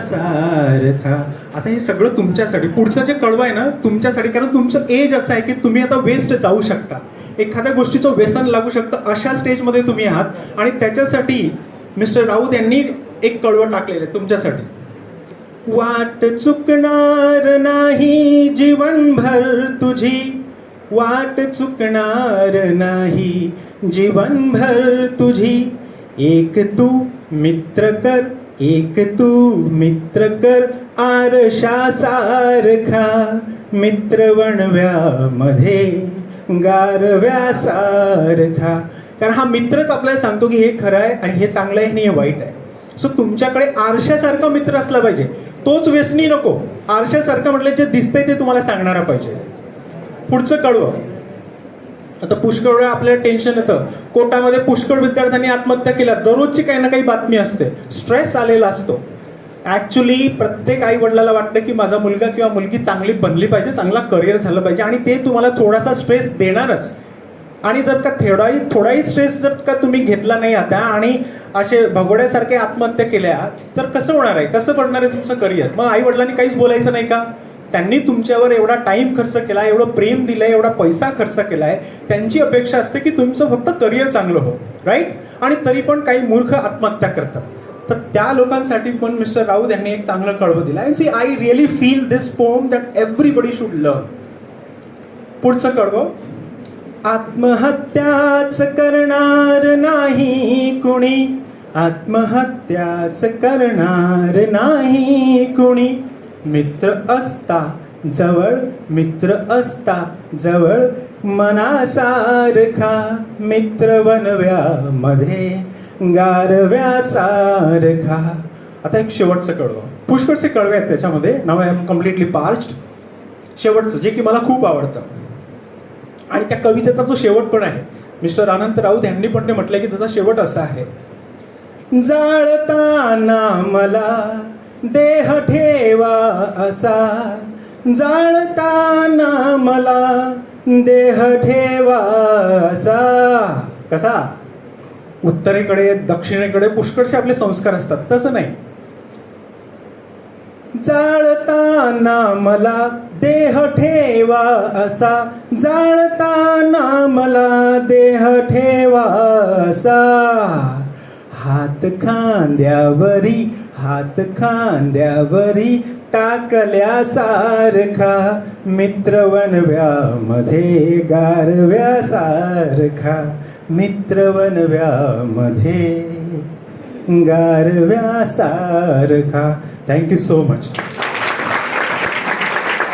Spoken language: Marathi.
सारखा आता हे सगळं तुमच्यासाठी. पुढचं जे कळवं आहे ना तुमच्यासाठी. कारण तुमचं एज असं आहे की तुम्ही आता वेस्ट जाऊ शकता. एखाद्या गोष्टीचं व्यसन लागू शकतं अशा स्टेजमध्ये तुम्ही आहात. आणि त्याच्यासाठी मिस्टर राऊत यांनी एक कळवं टाकलेलं आहे तुमच्यासाठी. वाट चुकणार नाही जीवनभर तुझी. वाट चुकणार नाही जीवनभर तुझी. एक तू मित्र कर. एक तू मित्र कर आरशा सारखा मित्र वणव्यामध्ये गारव्या सारखा. कारण हा मित्रच आपल्याला सांगतो की हे खरं आहे आणि हे चांगलं आहे आणि हे वाईट आहे. सो तुमच्याकडे आरशासारखा मित्र असला पाहिजे. तोच व्यसनी नको. आरशासारखं म्हटलं जे दिसतंय ते तुम्हाला सांगणारा पाहिजे. पुढचं कळवं. आता पुष्कळ वेळा आपल्याला टेन्शन येतं. कोटामध्ये पुष्कळ विद्यार्थ्यांनी आत्महत्या केल्या. दररोजची काही ना काही बातमी असते. स्ट्रेस आलेला असतो. ॲक्च्युली प्रत्येक आई वडिलाला वाटतं की माझा मुलगा किंवा मुलगी चांगली बनली पाहिजे चांगला करिअर झालं पाहिजे आणि ते तुम्हाला थोडासा स्ट्रेस देणारच. आणि जर का थोडाही थोडाही स्ट्रेस जर का तुम्ही घेतला नाही आता आणि असे भगोड्यासारखे आत्महत्या केल्या तर कसं होणार आहे? कसं पडणार आहे तुमचं करिअर मग आई वडिलांनी काहीच बोलायचं नाही का? त्यांनी तुमच्यावर एवढा टाइम खर्च केला एवढं प्रेम दिलंय एवढा पैसा खर्च केलाय त्यांची अपेक्षा असते की तुमचं फक्त करिअर चांगलं हो राईट आणि तरी पण काही मूर्ख आत्महत्या करतात. तर त्या लोकांसाठी पण मिस्टर राऊत यांनी एक चांगलं कळवं दिलं. And see I really feel this poem that everybody should learn पुढचं कळव. आत्महत्याच करणार नाही कुणी. आत्महत्याच करणार नाही कुणी. मित्र असता जवळ मित्र असता जवळ मनासारखा मित्र बनव्यामध्ये गारव्यासारखा. आता एक शेवटचं कळवं. पुष्कळचे कळवे आहेत त्याच्यामध्ये. Now I am completely past शेवटचं जे की मला खूप आवडतं. आणि त्या कवितेचा तो शेवट पण आहे. मिस्टर अनंत राऊत यांनी पण ते म्हटलंय की त्याचा शेवट असा आहे. जाळताना मला देह ठेवा असा. जाळताना मला देह ठेवा असा. कसा? उत्तरेकडे दक्षिणेकडे पुष्कळचे आपले संस्कार असतात. तसं नाही. जाळताना मला देह ठेवा असा. जाळताना मला देह ठेवा असा. हात खांद्यावरी हात खांद्यावरी टाकल्यासारखा मित्रवनव्यामध्ये गारव्यासारखा मित्रवनव्यामध्ये गारव्यासारखा थँक्यू सो मच